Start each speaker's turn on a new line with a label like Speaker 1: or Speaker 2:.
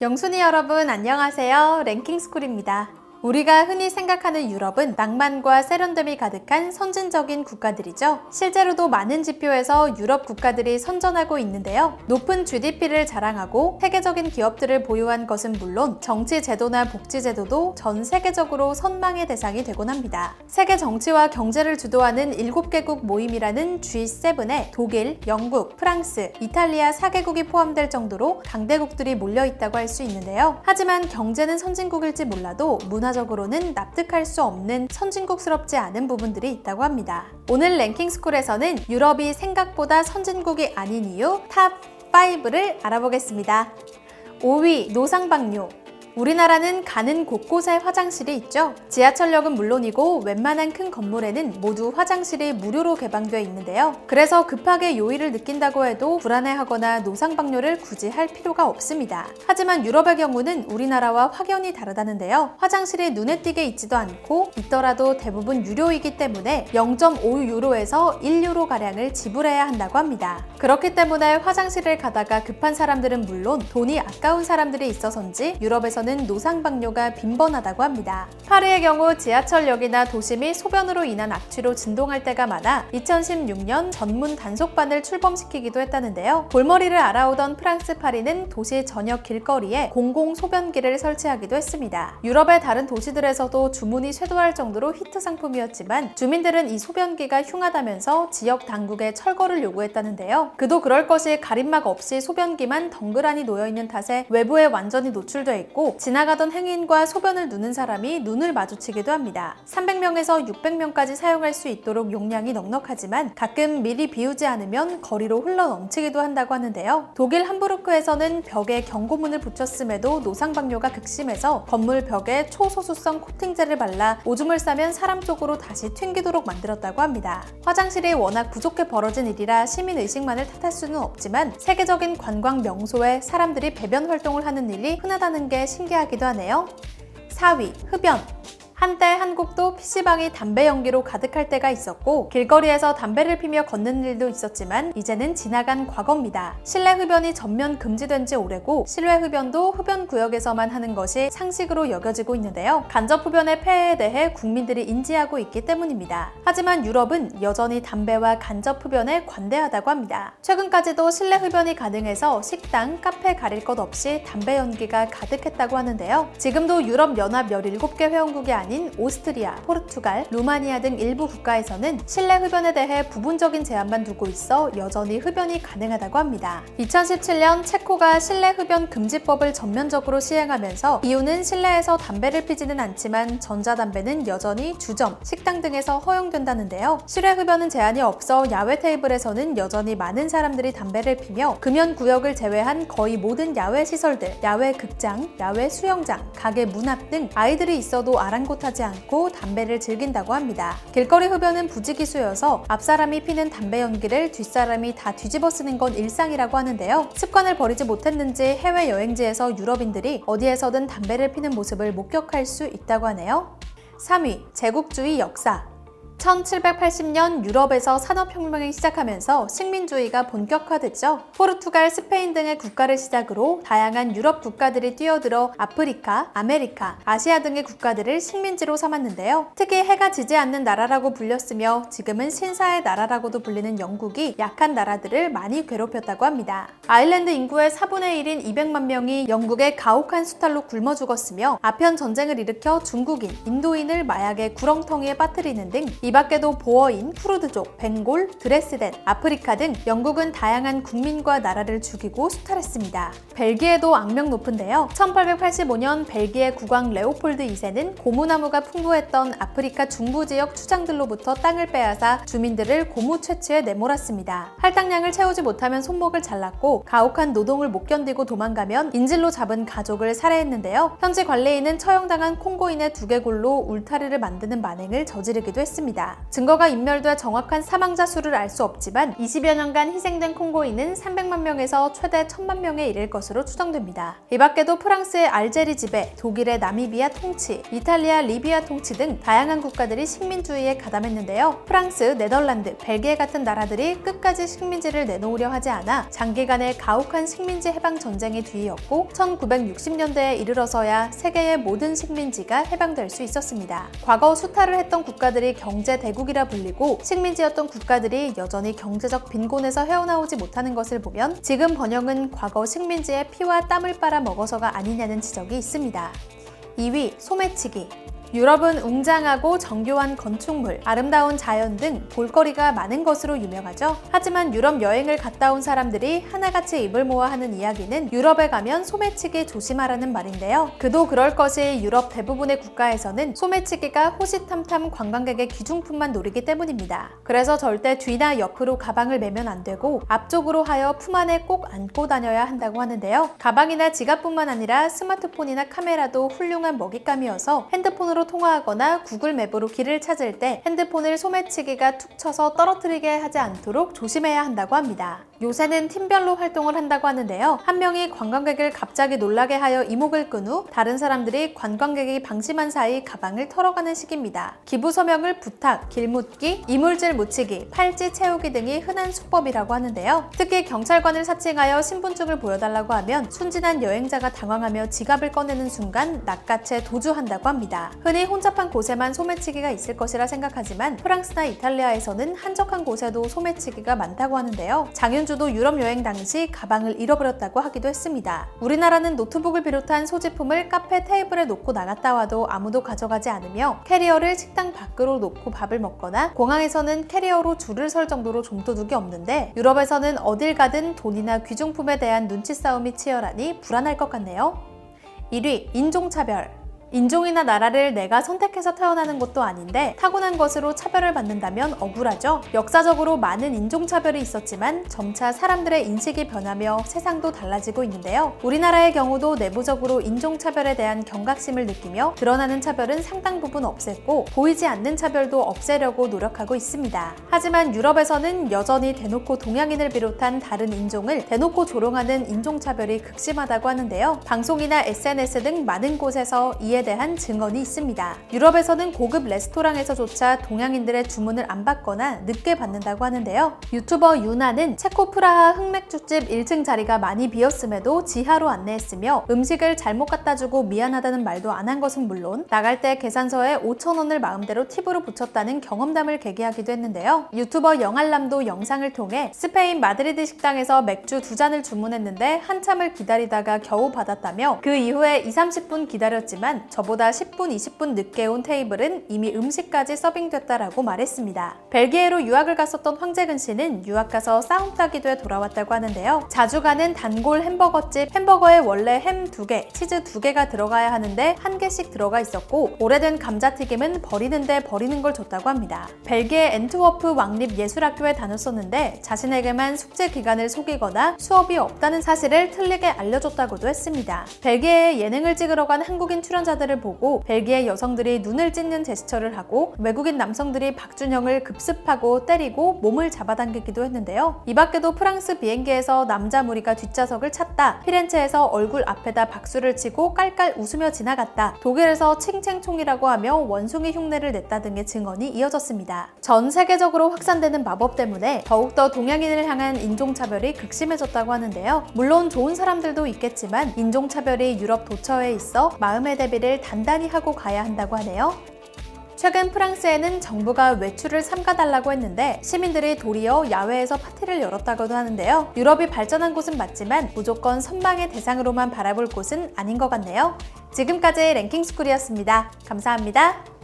Speaker 1: 영순이 여러분 안녕하세요. 랭킹스쿨입니다. 우리가 흔히 생각하는 유럽은 낭만과 세련됨이 가득한 선진적인 국가들이죠. 실제로도 많은 지표에서 유럽 국가들이 선전하고 있는데요. 높은 GDP를 자랑하고 세계적인 기업들을 보유한 것은 물론 정치 제도나 복지 제도도 전 세계적으로 선망의 대상이 되곤 합니다. 세계 정치와 경제를 주도하는 7개국 모임이라는 G7에 독일, 영국, 프랑스, 이탈리아 4개국이 포함될 정도로 강대국들이 몰려 있다고 할 수 있는데요. 하지만 경제는 선진국일지 몰라도 문화 적으로는 납득할 수 없는 선진국스럽지 않은 부분들이 있다고 합니다. 오늘 랭킹스쿨에서는 유럽이 생각보다 선진국이 아닌 이유 탑 5를 알아보겠습니다. 5위 노상방뇨 우리나라는 가는 곳곳에 화장실이 있죠. 지하철역은 물론이고 웬만한 큰 건물에는 모두 화장실이 무료로 개방되어 있는데요. 그래서 급하게 요일을 느낀다고 해도 불안해하거나 노상방뇨를 굳이 할 필요가 없습니다. 하지만 유럽의 경우는 우리나라와 확연히 다르다는데요. 화장실이 눈에 띄게 있지도 않고 있더라도 대부분 유료이기 때문에 0.5유로에서 1유로 가량을 지불해야 한다고 합니다. 그렇기 때문에 화장실을 가다가 급한 사람들은 물론 돈이 아까운 사람들이 있어서인지 유럽에서 는 노상방뇨가 빈번하다고 합니다. 파리의 경우 지하철역이나 및 소변으로 인한 악취로 진동할 때가 많아 2016년 전문 단속반을 출범시키기도 했다는데요. 골머리를 알아오던 프랑스 파리는 도시 전역 길거리에 공공 소변기를 설치하기도 했습니다. 유럽의 다른 도시들에서도 주문이 쇄도할 정도로 히트 상품이었지만 주민들은 이 소변기가 흉하다면서 지역 당국에 철거를 요구했다는데요. 그도 그럴 것이 가림막 없이 소변기만 덩그라니 놓여 있는 탓에 외부에 완전히 노출돼 있고 지나가던 행인과 소변을 누는 사람이 눈을 마주치기도 합니다. 300명에서 600명까지 사용할 수 있도록 용량이 넉넉하지만 가끔 미리 비우지 않으면 거리로 흘러 넘치기도 한다고 하는데요. 독일 함부르크에서는 벽에 경고문을 붙였음에도 노상방뇨가 극심해서 건물 벽에 초소수성 코팅제를 발라 오줌을 싸면 사람 쪽으로 다시 튕기도록 만들었다고 합니다. 화장실이 워낙 부족해 벌어진 일이라 시민 의식만을 탓할 수는 없지만 세계적인 관광 명소에 사람들이 배변 활동을 하는 일이 흔하다는 게 신기하기도 하네요. 4위 흡연 한때 한국도 PC방이 담배 연기로 가득할 때가 있었고 길거리에서 담배를 피며 걷는 일도 있었지만 이제는 지나간 과거입니다. 실내 흡연이 전면 금지된 지 오래고 실외 흡연도 흡연 구역에서만 하는 것이 상식으로 여겨지고 있는데요. 간접 흡연의 폐해에 대해 국민들이 인지하고 있기 때문입니다. 하지만 유럽은 여전히 담배와 간접 흡연에 관대하다고 합니다. 최근까지도 실내 흡연이 가능해서 식당, 카페 가릴 것 없이 담배 연기가 가득했다고 하는데요. 지금도 유럽 연합 17개 회원국이 아닌 오스트리아, 포르투갈, 루마니아 등 일부 국가에서는 실내 흡연에 대해 부분적인 제한만 두고 있어 여전히 흡연이 가능하다고 합니다. 2017년 체코가 실내 흡연 금지법을 전면적으로 시행하면서 이유는 실내에서 담배를 피지는 않지만 전자담배는 여전히 주점, 식당 등에서 허용된다는데요. 실외 흡연은 제한이 없어 야외 테이블에서는 여전히 많은 사람들이 담배를 피며 금연 구역을 제외한 거의 모든 야외 시설들, 야외 극장, 야외 수영장, 가게 문 앞 등 아이들이 있어도 아랑곳 하지 않고 담배를 즐긴다고 합니다. 길거리 흡연은 부지기수여서 앞사람이 피는 담배 연기를 뒷사람이 다 뒤집어 쓰는 건 일상이라고 하는데요. 습관을 버리지 못했는지 해외 여행지에서 유럽인들이 어디에서든 담배를 피는 모습을 목격할 수 있다고 하네요. 3위 제국주의 역사 1780년 유럽에서 산업혁명이 시작하면서 식민주의가 본격화됐죠. 포르투갈, 스페인 등의 국가를 시작으로 다양한 유럽 국가들이 뛰어들어 아프리카, 아메리카, 아시아 등의 국가들을 식민지로 삼았는데요. 특히 해가 지지 않는 나라라고 불렸으며 지금은 신사의 나라라고도 불리는 영국이 약한 나라들을 많이 괴롭혔다고 합니다. 아일랜드 인구의 4분의 1인 200만 명이 영국의 가혹한 수탈로 굶어 죽었으며 아편 전쟁을 일으켜 중국인, 인도인을 마약의 구렁텅이에 빠뜨리는 등이 밖에도 보어인, 쿠르드족, 벵골, 드레스덴, 아프리카 등 영국은 다양한 국민과 나라를 죽이고 수탈했습니다. 벨기에도 악명 높은데요. 1885년 벨기에 국왕 레오폴드 2세는 고무나무가 풍부했던 아프리카 중부 지역 추장들로부터 땅을 빼앗아 주민들을 고무 채취에 내몰았습니다. 할당량을 채우지 못하면 손목을 잘랐고 가혹한 노동을 못 견디고 도망가면 인질로 잡은 가족을 살해했는데요. 현지 관리인은 처형당한 콩고인의 두개골로 울타리를 만드는 만행을 저지르기도 했습니다. 했습니다. 증거가 인멸돼 정확한 사망자 수를 알 수 없지만 20여 년간 희생된 콩고인은 300만 명에서 최대 1000만 명에 이를 것으로 추정됩니다. 이 밖에도 프랑스의 알제리 지배, 독일의 나미비아 통치, 이탈리아 리비아 통치 등 다양한 국가들이 식민주의에 가담했는데요. 프랑스, 네덜란드, 벨기에 같은 나라들이 끝까지 식민지를 내놓으려 하지 않아 장기간의 가혹한 식민지 해방 전쟁이 뒤이었고 1960년대에 이르러서야 세계의 모든 식민지가 해방될 수 있었습니다. 과거 수탈을 했던 국가들이 경제 대국이라 불리고 식민지였던 국가들이 여전히 경제적 빈곤에서 헤어나오지 못하는 것을 보면 지금 번영은 과거 식민지의 피와 땀을 빨아 먹어서가 아니냐는 지적이 있습니다. 2위 소매치기 유럽은 웅장하고 정교한 건축물, 아름다운 자연 등 볼거리가 많은 것으로 유명하죠. 하지만 유럽 여행을 갔다 온 사람들이 하나같이 입을 모아 하는 이야기는 유럽에 가면 소매치기 조심하라는 말인데요. 그도 그럴 것이 유럽 대부분의 국가에서는 소매치기가 호시탐탐 관광객의 귀중품만 노리기 때문입니다. 그래서 절대 뒤나 옆으로 가방을 매면 안 되고 앞쪽으로 하여 품 안에 꼭 안고 다녀야 한다고 하는데요. 가방이나 지갑뿐만 아니라 스마트폰이나 카메라도 훌륭한 먹잇감이어서 핸드폰으로 통화하거나 구글 맵으로 길을 찾을 때 핸드폰을 소매치기가 툭 쳐서 떨어뜨리게 하지 않도록 조심해야 한다고 합니다. 요새는 팀별로 활동을 한다고 하는데요. 한 명이 관광객을 갑자기 놀라게 하여 이목을 끈 후 다른 사람들이 관광객이 방심한 사이 가방을 털어가는 식입니다. 기부 서명을 부탁, 길묻기, 이물질 묻히기, 팔찌 채우기 등이 흔한 수법이라고 하는데요. 특히 경찰관을 사칭하여 신분증을 보여달라고 하면 순진한 여행자가 당황하며 지갑을 꺼내는 순간 낚아채 도주한다고 합니다. 흔히 혼잡한 곳에만 소매치기가 있을 것이라 생각하지만 프랑스나 이탈리아에서는 한적한 곳에도 소매치기가 많다고 하는데요. 장윤주도 유럽 여행 당시 가방을 잃어버렸다고 하기도 했습니다. 우리나라는 노트북을 비롯한 소지품을 카페 테이블에 놓고 나갔다 와도 아무도 가져가지 않으며 캐리어를 식당 밖으로 놓고 밥을 먹거나 공항에서는 캐리어로 줄을 설 정도로 좀도둑이 없는데 유럽에서는 어딜 가든 돈이나 귀중품에 대한 눈치 싸움이 치열하니 불안할 것 같네요. 1위 인종차별 인종이나 나라를 내가 선택해서 태어나는 것도 아닌데 타고난 것으로 차별을 받는다면 억울하죠. 역사적으로 많은 인종차별이 있었지만 점차 사람들의 인식이 변하며 세상도 달라지고 있는데요. 우리나라의 경우도 내부적으로 인종차별에 대한 경각심을 느끼며 드러나는 차별은 상당 부분 없앴고 보이지 않는 차별도 없애려고 노력하고 있습니다. 하지만 유럽에서는 여전히 대놓고 동양인을 비롯한 다른 인종을 대놓고 조롱하는 인종차별이 극심하다고 하는데요. 방송이나 SNS 등 많은 곳에서 이에 대한 증언이 있습니다. 유럽에서는 고급 레스토랑에서조차 동양인들의 주문을 안 받거나 늦게 받는다고 하는데요. 유튜버 유나는 체코 프라하 흑맥주집 1층 자리가 많이 비었음에도 지하로 안내했으며 음식을 잘못 갖다 주고 미안하다는 말도 안 한 것은 물론 나갈 때 계산서에 5천원을 마음대로 팁으로 붙였다는 경험담을 계기하기도 했는데요. 유튜버 영알람도 영상을 통해 스페인 마드리드 식당에서 맥주 두 잔을 주문했는데 한참을 기다리다가 겨우 받았다며 그 이후에 2, 30분 기다렸지만 저보다 10분, 20분 늦게 온 테이블은 이미 음식까지 서빙됐다라고 말했습니다. 벨기에로 유학을 갔었던 황재근 씨는 유학 가서 싸움 따기도에 돌아왔다고 하는데요. 자주 가는 단골 햄버거집 햄버거에 원래 햄두 개, 치즈 두 개가 들어가야 하는데 한 개씩 들어가 있었고 오래된 감자튀김은 버리는데 버리는 걸 줬다고 합니다. 벨기에 엔트워프 왕립 예술학교에 다녔었는데 자신에게만 숙제 기간을 속이거나 수업이 없다는 사실을 틀리게 알려줬다고도 했습니다. 벨기에에 예능을 찍으러 간 한국인 출연자 들을 보고 벨기에 여성들이 눈을 찢는 제스처를 하고 외국인 남성들이 박준영을 급습하고 때리고 몸을 잡아당기기도 했는데요. 이 밖에도 프랑스 비행기에서 남자 무리가 뒷좌석을 찼다. 피렌체에서 얼굴 앞에다 박수를 치고 깔깔 웃으며 지나갔다. 독일에서 칭칭총이라고 하며 원숭이 흉내를 냈다 등의 증언이 이어졌습니다. 전 세계적으로 확산되는 마법 때문에 더욱더 동양인을 향한 인종차별이 극심해졌다고 하는데요. 물론 좋은 사람들도 있겠지만 인종차별이 유럽 도처에 있어 마음의 대비를 단단히 하고 가야 한다고 하네요. 최근 프랑스에는 정부가 외출을 삼가달라고 했는데 시민들이 도리어 야외에서 파티를 열었다고도 하는데요. 유럽이 발전한 곳은 맞지만 무조건 선망의 대상으로만 바라볼 곳은 아닌 것 같네요. 지금까지 랭킹스쿨이었습니다. 감사합니다.